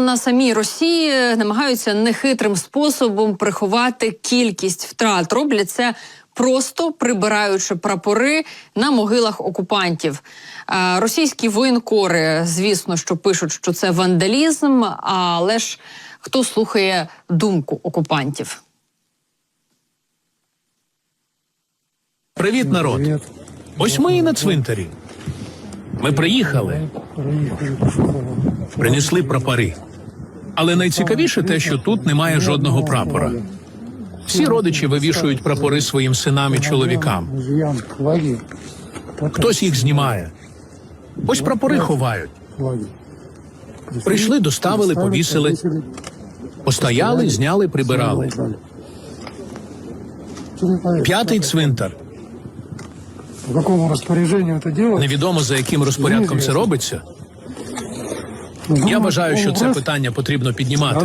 На самій Росії намагаються нехитрим способом приховати кількість втрат. Роблять це просто прибираючи прапори на могилах окупантів. Російські воєнкори, звісно, що пишуть, що це вандалізм, але ж хто слухає думку окупантів? Привіт, народ. Ось ми і на цвинтарі. Ми приїхали, принесли прапори. Але найцікавіше те, що тут немає жодного прапора. Всі родичі вивішують прапори своїм синам і чоловікам. Хтось їх знімає. Ось прапори ховають. Прийшли, доставили, повісили, постояли, зняли, прибирали. П'ятий цвинтар. Невідомо за яким розпорядком це робиться. Я вважаю, що це питання потрібно піднімати.